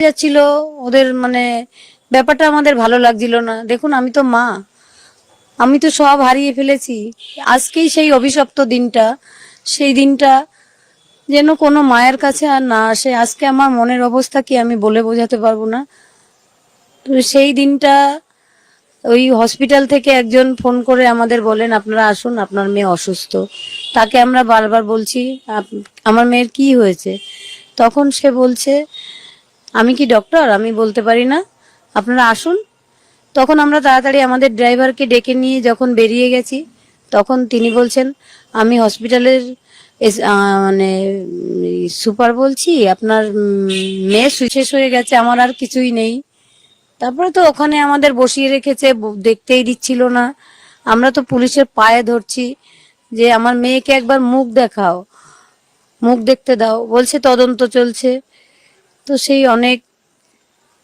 যাচ্ছিল, ওদের মানে ব্যাপারটা আমাদের ভালো লাগছিল না। দেখুন, আমি তো মা। আমি তো সব হারিয়ে ফেলেছি। আজকেই সেই অভিশপ্ত দিনটা, সেই দিনটা যেন কোনো মায়ের কাছে আর না আসে। আজকে আমার মনের অবস্থা কি আমি বলে বোঝাতে পারব না? তো সেই দিনটা ওই হসপিটাল থেকে একজন ফোন করে আমাদের বলেন, আপনারা আসুন, আপনার মেয়ে অসুস্থ। তাকে আমরা বারবার বলছি, "আপ- আমার মেয়ের কি হয়েছে? তখন সে বলছে আমি কি ডক্টর আমি বলতে পারি না। আপনারা আসুন। তখন আমরা তাড়াতাড়ি আমাদের ড্রাইভারকে ডেকে নিয়ে যখন বেরিয়ে গেছি, তখন তিনি বলছেন, আমি হসপিটালের মানে সুপার বলছি, আপনার মেয়ে শেষ হয়ে গেছে, আমার আর কিছুই নেই। তারপরে তো ওখানে আমাদের বসিয়ে রেখেছে দেখতেই দিচ্ছিল না। আমরা তো পুলিশের পায়ে ধরছি যে, আমার মেয়েকে একবার মুখ দেখাও। মুখ দেখতে দাও। বলছে, তদন্ত চলছে। তো সেই অনেক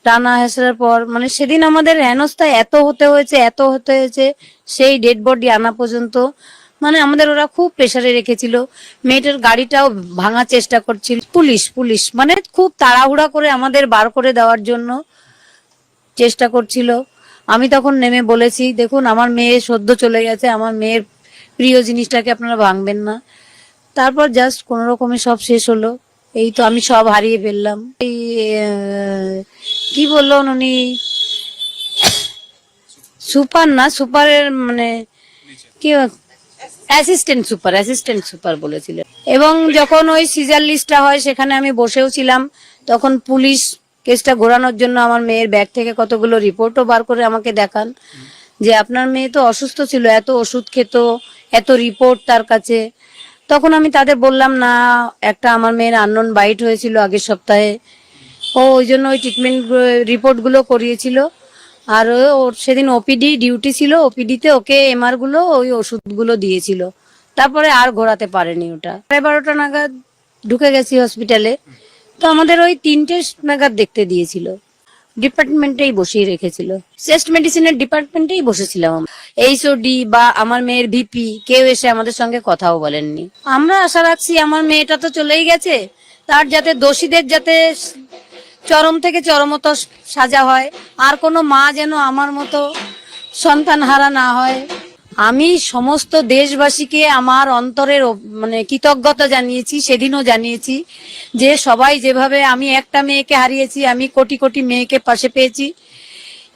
টানা হেসড়ার পর মানে সেদিন আমাদের হেনস্থা এত হতে হয়েছে, এত হতে হয়েছে, সেই ডেড বডি আনা পর্যন্ত মানে আমাদের ওরা খুব প্রেশারে রেখেছিল। মেয়েটার গাড়িটাও ভাঙার চেষ্টা করছিল। পুলিশ পুলিশ মানে খুব তাড়াহুড়া করে আমাদের বার করে দেওয়ার জন্য চেষ্টা করছিল। আমি তখন নেমে বলেছি, দেখুন, আমার মেয়ে সদ্য চলে গেছে, আমার মেয়ের প্রিয় জিনিসটাকে আপনারা ভাঙবেন না। তারপর জাস্ট কোনো রকমে সব শেষ হলো। এই তো আমি সব হারিয়ে ফেললাম। এই কি বলল উনি? সুপার না, সুপারের মানে কি অ্যাসিস্ট্যান্ট সুপার অ্যাসিস্ট্যান্ট সুপার বলেছিলেন এবং যখন ওই সিজার লিস্টটা হয়, সেখানে আমি বসেও ছিলাম। তখন পুলিশ কেসটা ঘোরানোর জন্য আমার মেয়ের ব্যাগ থেকে কতগুলো রিপোর্টও বার করে আমাকে দেখান। যে আপনার মেয়ে তো অসুস্থ ছিল, এত ওষুধ খেত, এত রিপোর্ট তার কাছে। তখন আমি তাদের বললাম, না, একটা আমার মেয়ের আননোন বাইট হয়েছিল আগের সপ্তাহে। ও ওই জন্য ওই ট্রিটমেন্ট রিপোর্টগুলো করিয়েছিল। আর ওর সেদিন ওপিডি ডিউটি ছিল। ওপিডিতে ওকে এমআরগুলো, ওই ওষুধগুলো দিয়েছিল। তারপরে আর ঘোরাতে পারেনি ওটা। সাড়ে বারোটা নাগাদ ঢুকে গেছি হসপিটালে তো আমাদের ওই তিনটে নাগাদ দেখতে দিয়েছিল। ডিপার্টমেন্টেই বসিয়ে রেখেছিল। চেস্ট মেডিসিনের ডিপার্টমেন্টেই বসেছিলাম এইচওডি বা আমার মেয়ের ভিপি কেউ এসে আমাদের সঙ্গে কথাও বলেননি। আমরা আশা রাখছি আমার মেয়েটা তো চলেই গেছে। তার যাতে দোষীদের যাতে চরম থেকে চরমত সাজা হয়, আর কোনো মা যেন আমার মতো সন্তান হারা না হয়। আমি সমস্ত দেশবাসীকে আমার অন্তরের মানে কৃতজ্ঞতা জানিয়েছি, সেদিনও জানিয়েছি যে সবাই যেভাবে আমি একটা মেয়েকে হারিয়েছি, আমি কোটি কোটি মেয়েকে পাশে পেয়েছি।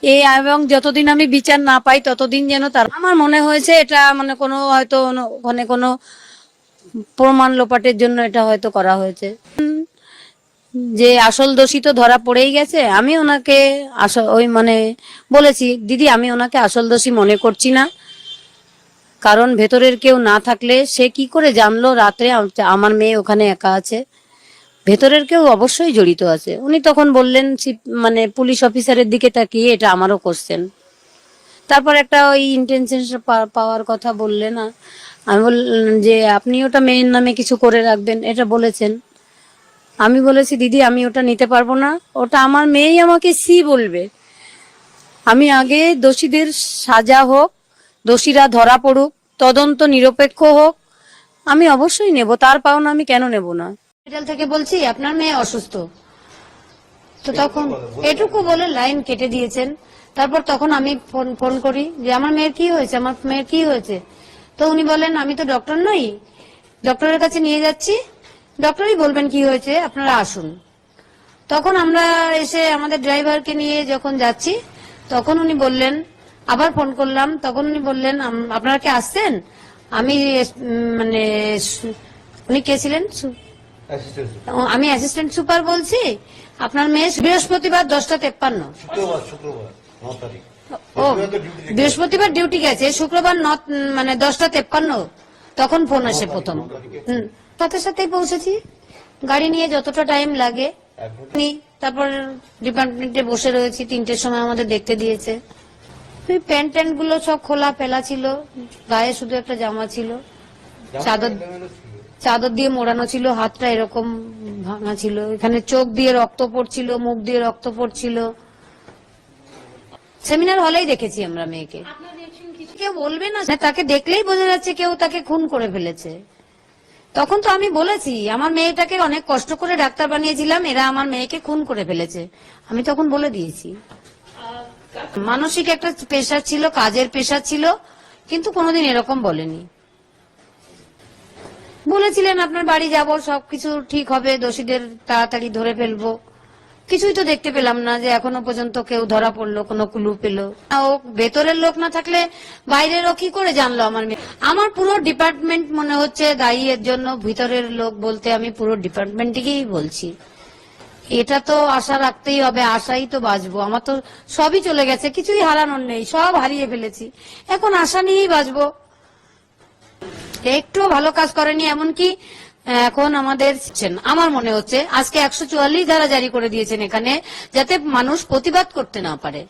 এই এবং যতদিন আমি বিচার না পাই, ততদিন যেন তার আমার মনে হয়েছে এটা মানে কোনো হয়তো ওখানে কোনো প্রমাণ লোপাটের জন্য এটা হয়তো করা হয়েছে। যে আসল দোষী তো ধরা পড়েই গেছে, আমি ওনাকে ওই মানে বলেছি, দিদি, আমি ওনাকে আসল দোষী মনে করছি না। কারণ ভেতরের কেউ না থাকলে সে কি করে জানলো? রাত্রে আমার মেয়ে ওখানে একা আছে। ভেতরের কেউ অবশ্যই জড়িত আছে। উনি তখন বললেন মানে পুলিশ অফিসারের দিকে তাকিয়ে এটা আমারও কোশ্চেন তারপর একটা ওই ইন্টেনশন পাওয়ার কথা বললেন, আ- আমি বললাম যে, আপনি ওটা মেয়ের নামে কিছু করে রাখবেন। এটা বলেছেন। আমি বলেছি, দিদি, আমি ওটা নিতে পারব না। ওটা আমার মেয়েই আমাকে সি বলবে। আমি আগে দোষীদের সাজা হোক, দোষীরা ধরা পড়ুক, তদন্ত নিরপেক্ষ হোক, আমি অবশ্যই নেব। তার পাওনা আমি কেন নেব না? হসপিটাল থেকে বলছি, আপনার মেয়ে অসুস্থ। তো তখন এটুকু বলে লাইন কেটে দিয়েছেন। তারপর তখন আমি ফোন ফোন করি যে, আমার মেয়ের কি হয়েছে? আমার মেয়ের কি হয়েছে? তো উনি বলেন, আমি তো ডক্টর নই। ডক্টরের কাছে নিয়ে যাচ্ছি। ডক্টরই বলবেন কি হয়েছে, আপনারা আসুন। তখন আমরা এসে আমাদের ড্রাইভারকে নিয়ে যখন যাচ্ছি, তখন উনি বললেন, আবার ফোন করলাম, তখন উনি বললেন আপনারা কি আসছেন? আমি মানে উনি কে ছিলেন? আমি অ্যাসিস্ট্যান্ট সুপার বলছি। আপনার মেয়ে বৃহস্পতিবার দশটা তেপ্পান্ন। ও বৃহস্পতিবার ডিউটি গেছে। শুক্রবার ন মানে দশটা তেপ্পান্ন তখন ফোন আসে প্রথম। হুম সাথে সাথেই পৌঁছেছি। গাড়ি নিয়ে যতটা টাইম লাগে তারপর ডিপার্টমেন্টে বসে রয়েছি। তিনটের সময় আমাদের দেখতে দিয়েছে। প্যান্ট ট্যান্টগুলো সব খোলা ফেলা ছিল। গায়ে শুধু একটা জামা ছিল। চাদর চাদর দিয়ে মোড়ানো ছিল, হাতটা এরকম ভাঙা ছিল। এখানে চোখ দিয়ে রক্ত পড়ছিল, মুখ দিয়ে রক্ত পড়ছিল। সেমিনার হলেই দেখেছি আমরা মেয়েকে। কেউ বলবে না তাকে দেখলেই বোঝা যাচ্ছে কেউ তাকে খুন করে ফেলেছে। তখন তো আমি বলেছি, আমার মেয়েটাকে অনেক কষ্ট করে ডাক্তার বানিয়েছিলাম, এরা আমার মেয়েকে খুন করে ফেলেছে। আমি তখন বলে দিয়েছি। মানসিক একটা পেশা ছিল, কাজের পেশা ছিল, কিন্তু কোনোদিন এরকম বলেনি। বলেছিলেন, আপনার বাড়ি যাব, সবকিছু ঠিক হবে, দোষীদের তাড়াতাড়ি ধরে ফেলব। কিছুই তো দেখতে পেলাম না যে এখনও পর্যন্ত কেউ ধরা পড়ল, কোনো ক্লু পেল। ও ভেতরের লোক না থাকলে বাইরের ও কি করে জানলো আমার মেয়ে? আমার পুরো ডিপার্টমেন্ট মনে হচ্ছে দায়ী এর জন্য, ভিতরের লোক বলতে আমি পুরো ডিপার্টমেন্টকেই বলছি। এটা তো আশা রাখতেই হবে, আশাই তো বাঁচবো। আমার তো সবই চলে গেছে, কিছুই হারানোর নেই, সব হারিয়ে ফেলেছি। এখন আশা নিয়েই বাঁচবো। একটু ভালো কাজ করেনি, এমনকি এখন আমাদের আমার মনে হচ্ছে আজকে একশো চুয়াল্লিশ ধারা জারি করে দিয়েছেন এখানে, যাতে মানুষ প্রতিবাদ করতে না পারে।